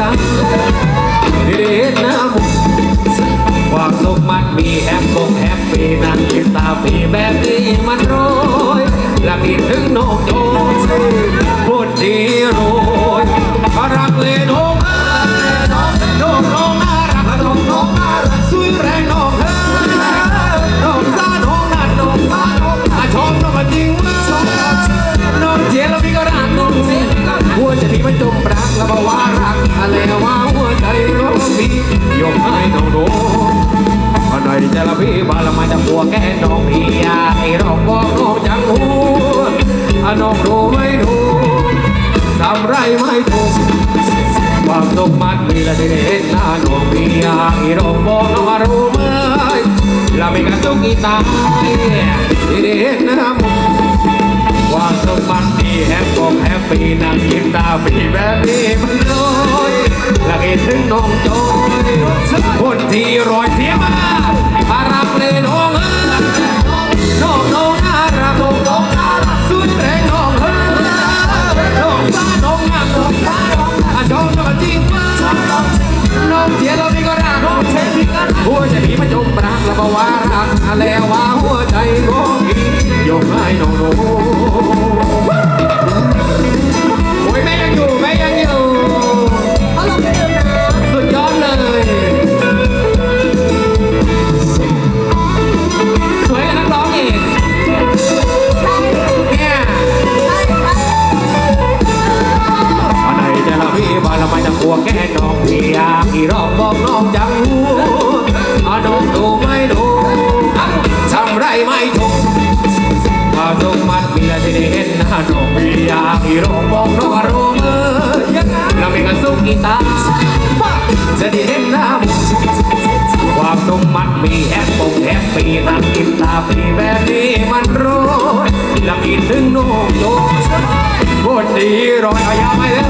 ตังที่ได้เห็นน้ำความสุขมันมีแฮปปี้แฮปปี้นั่งกินตาปีแบบนี้มันร้อยและมีถึงนกโดนพูดดีรู้ จพี่มันจมรักแล้วบอกว่ารักอะไรว่าหัวใจน้องพี่ยกให้น้องโดนอหน่อยจะละพี่บาลมาจากหัวแกน้องพี่อยากให้ร้องบอกน้องจังหูอะน้องรู้ไม่รู้ทำไรไม่ถูกความสุขมันมีละที่ได้เห็นหน้าน้องพี่อยากให้ร้องบอกน้องรู้ไหมละมีกันสุขอีตายที่เห็นหน้ามุความสุขมัน ปีนั่งกินตาปีแบบนี้มันลอยและเห็นถึงน้องโจยคนที่รอยเสียมาอารับเลยน้องเอ้ยน้องน้องน่ารักน้องน้องน่ารักสุดแรงน้องเอ้ยน้องซาน้องงามน้องซาน้องอาชอบน้องจริงน้องเจียเราพี่ก็รักน้องเชฟพี่ก็รักหัวใจพี่มันจมรักแล้วก็ว่ารักแล้วว่าหัวใจน้องพี่ยกให้น้องน้ สุดยอดเลย สวยกับนักร้องอีกเนี่ยวันไหนจะละพี่บาละไม่จะกลัวแกน้องพี่อยากพี่ร้องบอกน้องจังหูอาน้องดูไม่ดูทำไรไม่ถูกความสุขมันมีอะไรที่ได้เห็นหน้าน้องพี่อยากพี่รองบอกน้อง ตาจะได้เห็นหน้ามุกความสุขมันมีแฮปปี้แฮปปี้นั่งกินตาปีแบบนี้มันโรยและกินถึงโน้มโยโคตรดีรอยเอายาไปเลย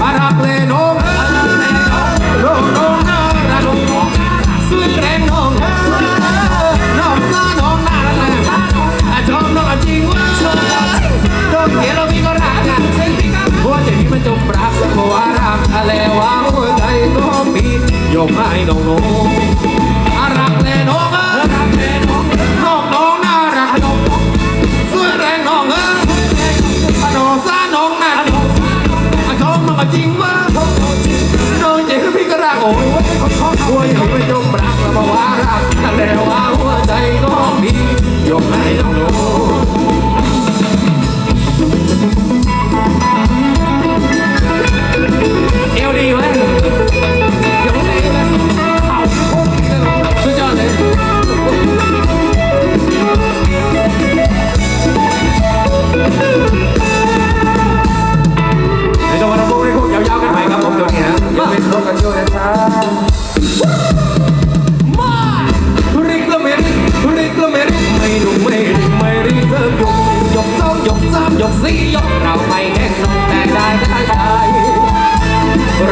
มารักเลยน้องน้องน้องน่ารักน้องสวยแรงน้องน้องน้องน่ารักชอบน้องจริงว่าชอบน้องเขียนเรา จพี่มันจมรักเพราะว่ารักทะเลว่าหัวใจน้องพี่ยกให้น้องน้องรักแน่น้องเอ้ยรักแน่น้องน้องน้องน่ารักน้องสวยแรงน้องเออน้องซาน้องน่าน้องอะชอบมันก็จริงว่าน้องเจ๋งพี่ก็รักโอ้ยหัวใจไม่จมรักแล้วมาว่ารักแต่ว่าหัวใจน้องดียกให้น้อง กยกสองยกสามยกสี่ยกเราไปแข่งนกแต่ได้ได้ได้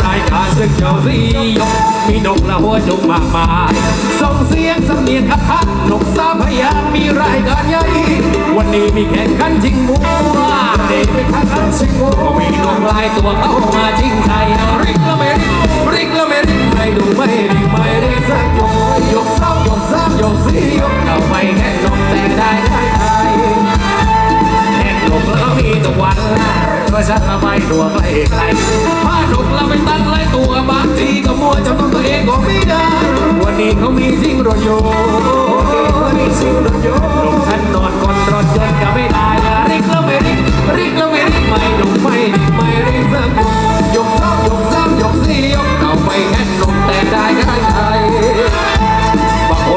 รายการศึกเจ้าสี่ยกมีนกและหัวจุกมากมายส่งเสียงสำเนียงคักคักนกสามพยางมีรายการใหญ่วันนี้มีแข่งขันชิงมัวเด็กเป็นขันชิงมัวมีนกหลายตัวเข้ามาชิง ก็ฉันมาไม่ตัวใกล้ไกลพาหนุกแล้วไปตั้งหลายตัวบางทีก็มัวจำต้องตัวเองก็ไม่ได้ วันนี้เขามีสิ่งรถยนต์มีสิ่งรถยนต์ลงฉันนอนก่อนรถยนต์ก็ไม่ได้ริกแล้วไม่ริกริกแล้วไม่ริกไม่หนุกไม่ริกไม่ริกสักยกสองยกสามยกสี่ยกเอาไปแค่นกแต่ได้ก็ได้ไง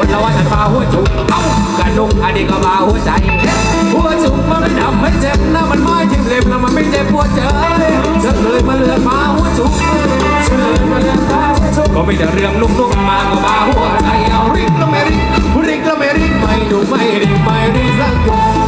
นละว่าฉันมาหัวจุกเอ้ากระนุงอันนี้ก็มาหัวใจ หัวจุกมันไม่ทำให้เจ็บนะมันไม่ทิ่มเล็บแล้วมันไม่เจ็บปวดใจฉันเลยมาเลือกมาหัวจุกฉันเลยมาเลือกมาหัวจุกก็ไม่แต่เรื่องนุ่มๆมาก็มาหัวใจเอาริกแล้วไม่ริกริกแล้วไม่ริกไม่ดูไม่ริกไม่ริกสักคน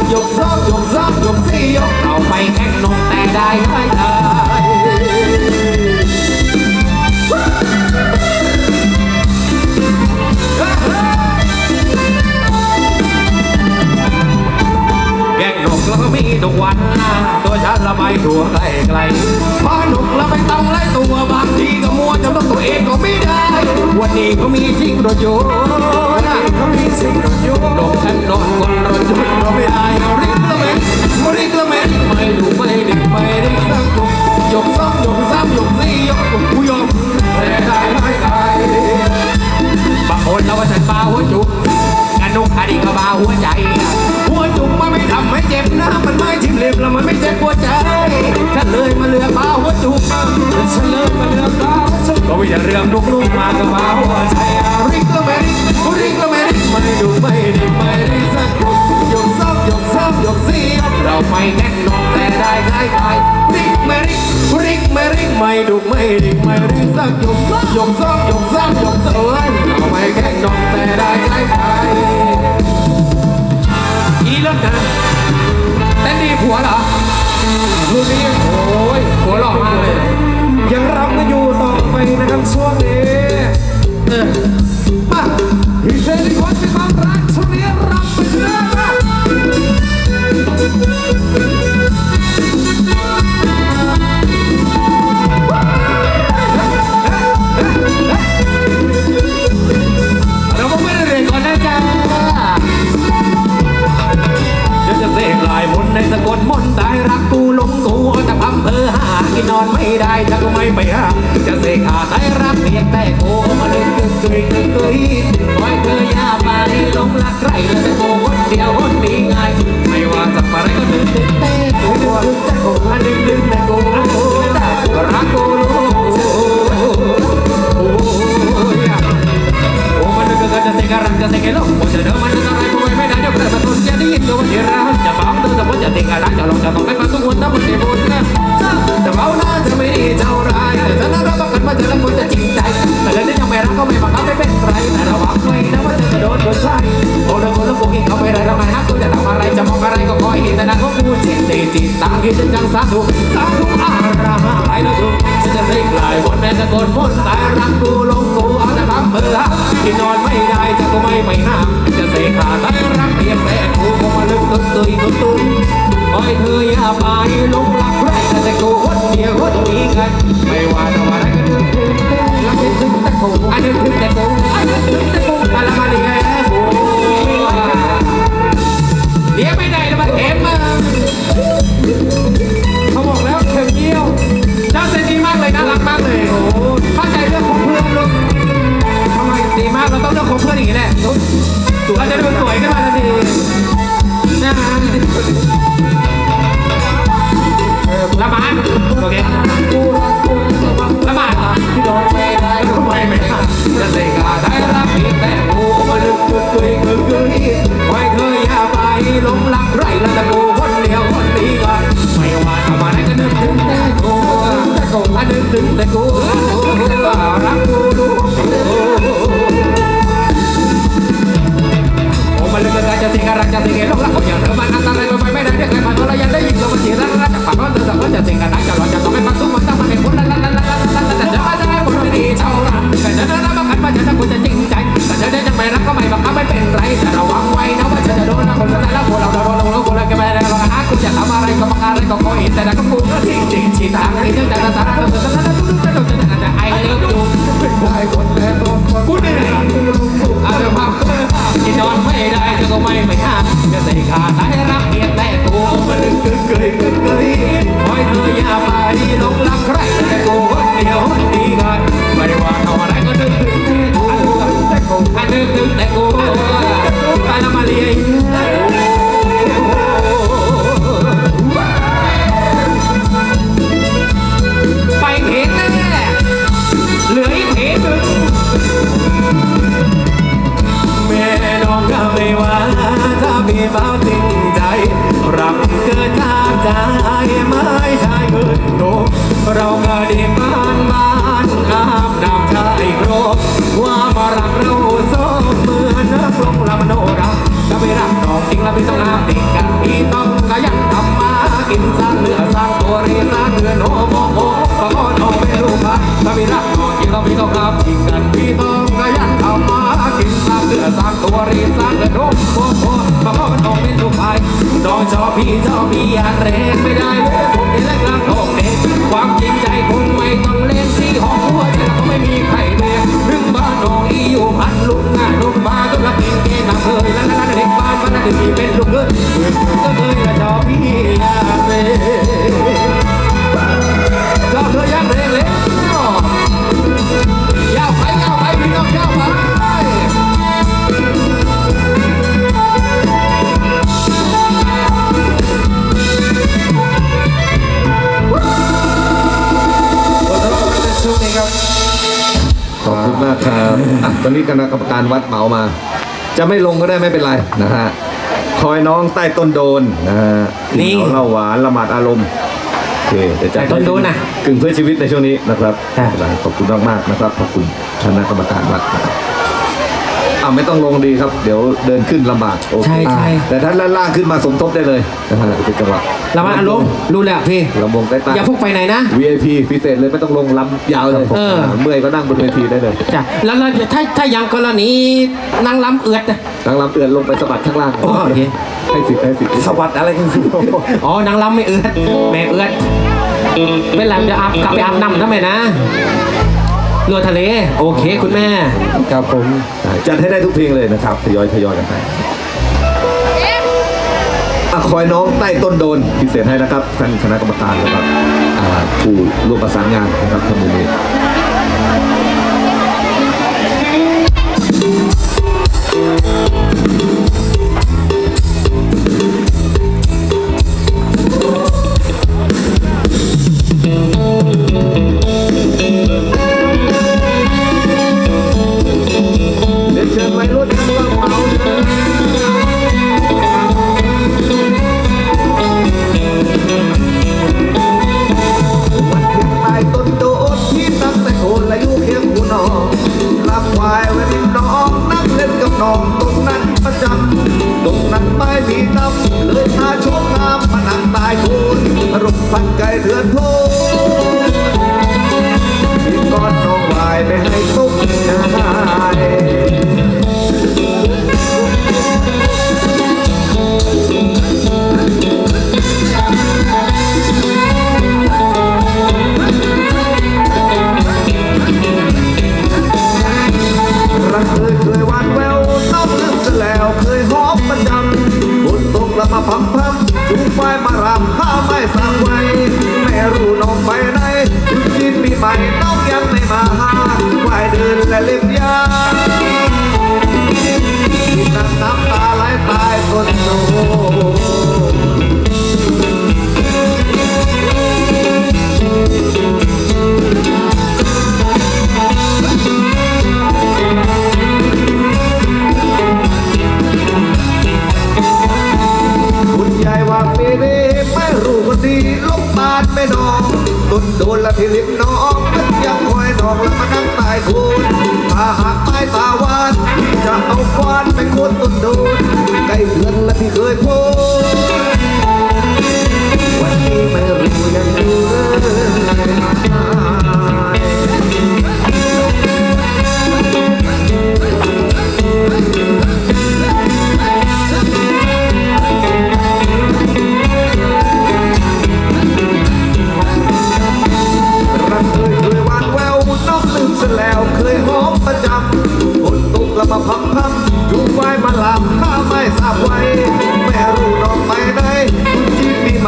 ไม่ได้สักยกยกซ้ำยกซ้ำยกเอ้ยเราไม่แข่งนองแต่ได้ง่ายไปอีเลิศนะแต่ดีผัวเหรอลูกนี้โอ้ยผัวหล่อมากเลย ยังรับกันอยู่ต่อไปนะครับช่วงนี้ อนไม่ได้ถ้าก็ไม่ไปหาจะเสกหาตายรักเพียงแต่โกมาเล่นกึกกึยกึกกึยปล่อยเธอย่าไปหลงรักใครแล้วแต่โกคนเดียวคนดีไงไม่ว่าจะอะไรก็ดึงดึงเต้กูดึงแต่โกดึงดึงแต่โกรักกูรู้โอ้ยโอ้มันก็กระจะเสกรังจะเสกลงผมจะเดินมันจะอะไรก็ไม่ได้เดี๋ยวเกิดมาตุนจะได้ยินตัวเดียวจะฟังเดินแต่ผมจะเสกรังจะลงจะต้องไปมาทุกคนถ้ามันเจ็บปวดนะ จะเมาหน้าจะไม่ดีเท่าไรแต่ถ้าเราต้องกันมาเจะแล้วคนจะจริงใจ แต่เรื่องนี้ยังไม่รักก็ไม่บังคับไม่เป็นไรแต่ระวังไว้นะว่าจะโดนโดนใช่โอ้เรื่องคนละพวกนี้เขาไม่ได้ทำไมฮักกูจะทำอะไรจะมองอะไรก็คอยเห็นแต่นั้นก็กูจิตติจิตตามคิดจนจังสาธุสาธุอาราไอ้นะกูฉันจะเสกลายวนแม่ตะโกนมนต์แต่รักกูลงกูเอาแต่ทำเพื่อที่นอนไม่ได้จะก็ไม่ไปห้ามจะเสกขาแต่รักเพียงแต่กูคงมาลึกตึกตุยตึกตุย คอยเธออย่าไปลงรักใครแต่กูคนเดียวคนนี้กันไม่ว่าจะว่าอะไรก็ดึงดึงรักดึงดึงแต่กูอันดึงดึงแต่กูอันดึงดึงแต่กูอะไรมาดิแกกูเดี๋ยวไม่ได้แล้วมันเข็มมาเขาบอกแล้วเข็มเยี่ยวเจ้าเซนดีมากเลยน่ารักมากเลยโอ้เข้าใจเรื่องของเพื่อนลูกทำไมดีมากเราต้องเรื่องของเพื่อนอย่างนี้แหละเราจะไดูสวยขึ้นมาทันที ละหมาดโอเคละหมาดเหรอไม่ได้ไมไม่จะเสกาได้รับเพียงแต่กูมาลึกกึกกึยกึกกึยไม่เคยอย่าไปหลงรักใครแล้วกูคนเดียวคนนี้ก็ไม่ว่าทำอะไรก็นึกถึงแต่กูแต่กูอันนึกถึงแต่กูรักกูรู้โอ้มันเลยกันจะสิการักจะสิเกลงรัก เฝ้าจริงใจรักเกิดจากใจไม่ใช่เงินโตเราก็ไดีบ้านบ้านอาบน้ำชายครบว่ามารักเราสองเหมือนนักลงลำโนราก็ไม่รักน้องจริงแล้วพี่ต้องน้ำติดกันพี่ต้องขยันทำมากินสร้างเนื้อสร้างตัวเรียนสร้างเนื้อโนโมโมปะกอนโนไม่รู้ปะถ้าไม่รักน้อง ริงต้องพี่ต้องรับกินกันพี่ต้องขยันทำมากินสร้างเดือสร้างตัวรีสร้างเดือดโอ้โหโอ้มาพ่อมันต้องเป็นลูกชายน้องชอบพี่ชอบพี่อยากเรนไม่ได้เว้ยผมนี่แหละกลางทองเด็กความจริงใจคงไม่ต้องเล่นที่ห้องหัวใจก็ไม่มีใครแบกนึงบ้านน้องอีอยู่พันลุกงานลุกบ้านก็รับกินเกงเคยแล้วแล้วเด็กบ้านมันน่ะดีเป็นลูกเอ้ยก็เคยละชอบพี่อยากเรน อะตอนนี้คณะกรรมการวัดเหมามา จะไม่ลงก็ได้ไม่เป็นไรนะฮะคอยน้องใต้ต้นโดนนะฮะนี่ กิเหล้าหวานละหมาดอารมณ์โอเคเดี๋ยวจะใต้ต้นโดนน่ะกึ่งเพื่อชีวิตในช่วงนี้นะครับ ค่ะ ขอบคุณมากมากๆนะครับขอบคุณคณะกรรมการวัดนะครับ อ่าไม่ต้องลงดีครับ เดี๋ยวเดินขึ้นลำบากโอเคใช่ใช่ แต่ถ้าล่างๆขึ้นมาสมทบได้เลยนะฮะเป็นจังหวะระมัดอารมณ์รู้แล้วพี่ ลำวงใต้ใต้อย่าพุ่งไปไหนนะ VIP พิเศษเลยไม่ต้องลงลำยาวเลยเออ เมื่อยก็นั่งบนเวทีได้เลยจ้ะแล้วแล้วถ้าถ้ายังกรณีนางล้ำเอือดน่ะนั่งลำเตือนลงไปสะบัดข้างล่างโอเค ให้สิทธิ์ให้สิทธิ์สวัสดอะไรกันสิอ๋อนางล้ำไม่เอือดแม่เอือดเป็นไรจะอาบกลับไปอาบน้ำทำไมนะ นวดทะเล โอเคคุณแม่ครับผมจัดให้ได้ทุกเพลงเลยนะครับทยอยทยอยกันไปอะคอยน้องใต้ต้นโดนพิเศษให้นะครับท่านคณะกรรมการนะครับผู้ร่วมประสานงานนะครับท่านนี้เน้องตรงนั้นประจำตรงนั้นไปมีตำเลยพาโชคงามมานั่งตายโคนรุมพันไก่เรือนโพมีก้อนน้องวายไม่ให้ตุ้มชายายน้องยังไม่มาหาไหวเดินและเล่มยาน้ำน้ำตาไหลตายคนโน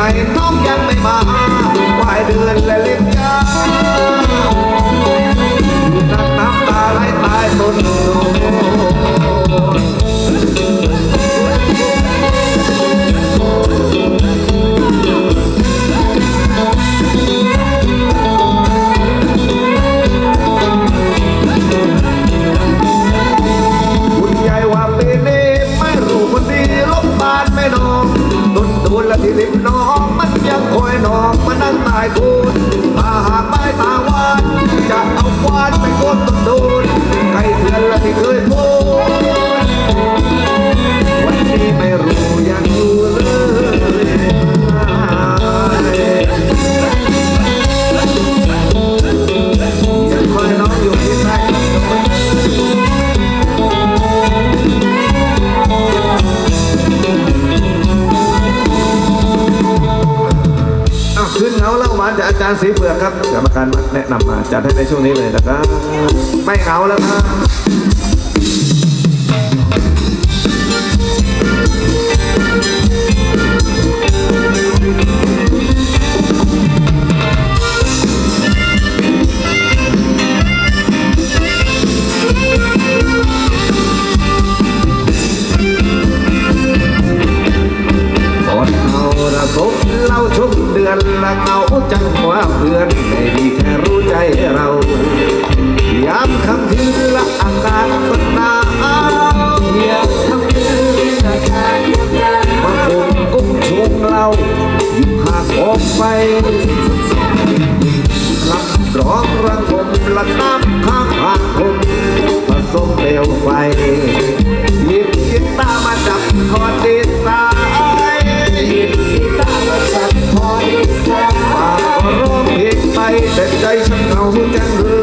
ม่น้องยังไม่มาปลายเดือนและเล่มยานักน้ำตาไหลตายต้นโน ที่ริมน้องมันยังคอยน้องมันนั้นตายคุณถ้าหากไม่ตาวานจะเอาควานไปโกนต้นดูนใครเพื่อนละที่เคยพูดวันนี้ไม่รู้ยังอยู่เลย จารย์สีเปลือกครับกรรมการแนะนำมาจัดให้ในช่วงนี้เลยนะครับ ไม่เหงาแล้วครับ น้ำข้างทางผมผสมเปลวไฟหยิบกีตามาจับคอร์ดดีไซน์หยิบกีตาร์มาจับคอร์ดดีไซน์มาร้องเพลงไปแต่ใจฉันเหงาจังเลย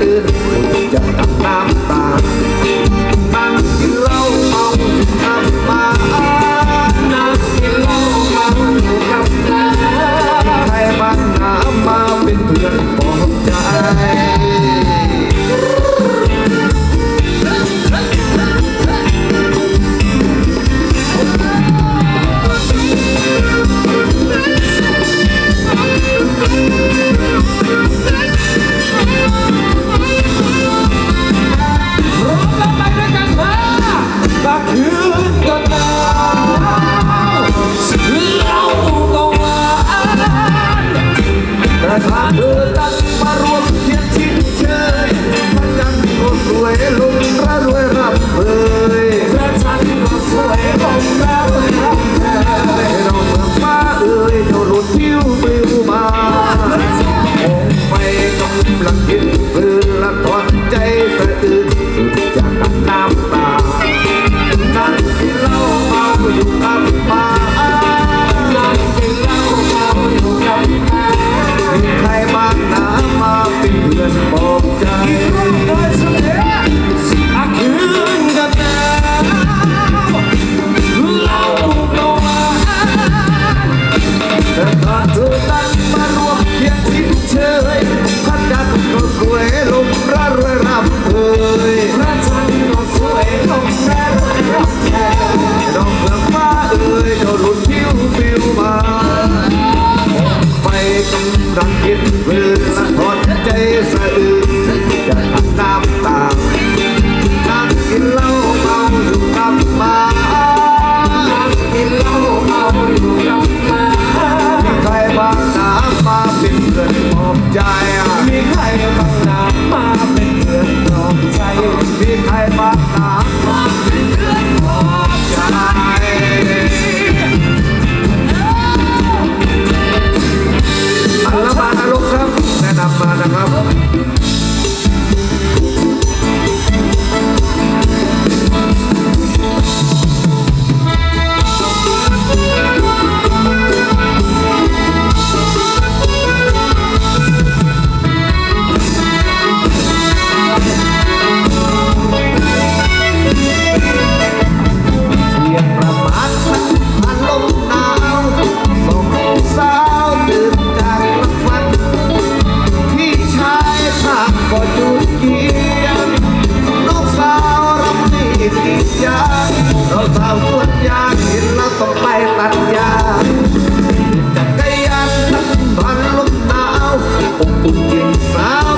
Yeah. สาม found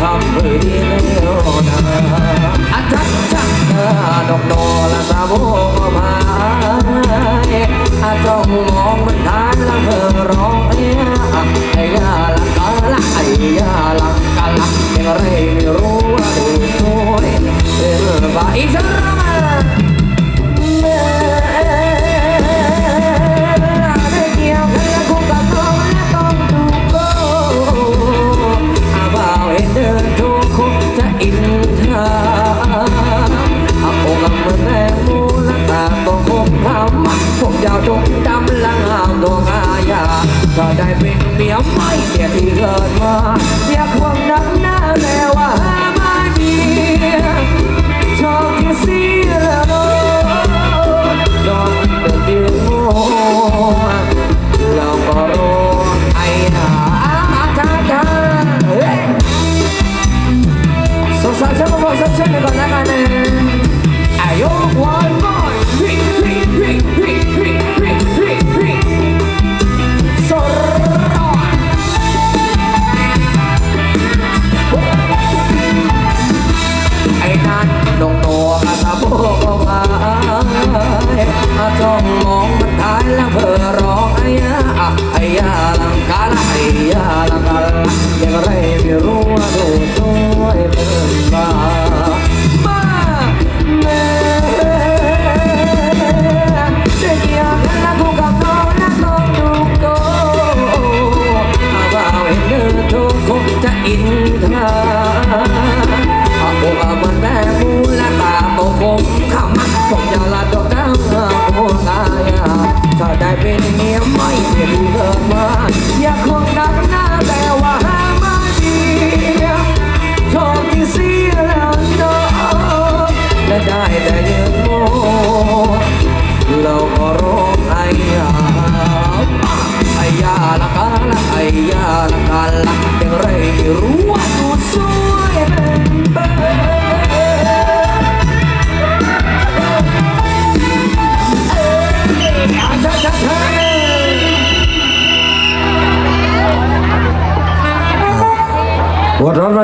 ทำเพื่อดีแล้วนะอัจฉริยะดอกนอละสาวกมาอาจ้องมองมันทานละเธอร้องเอ้ยไอ้ยาละกาละไอ้ยาละกาละยังไรไม่รู้ว่าดูสวยเป็นบ้าอีสานได้ เดินทุกคนจะอินทาอาโอกำมันแม่มูลตาต้องคงทำผมยาวจงดำลังหามดวงอาญาถ้าได้เป็นเมียไม่เสียที่เกิดมาอยากควงดังหน้าแล้วว่า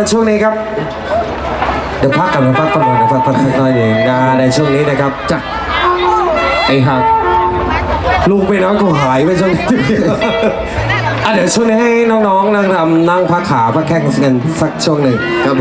ช่วงนี้ครับ เดี๋ยวพักกันนะพักกันหน่อยนะพักพักสักหน่อยหนึ่งนะในช่วงนี้นะครับจ้ะไอ้หักลูกไปน้องก็หายไปช่วงนี้อะเดี๋ยวช่วงนี้ให้น้องๆนั่งรำนั่งพักขาพักแข้งกันสักช่วงหนึ่งครับ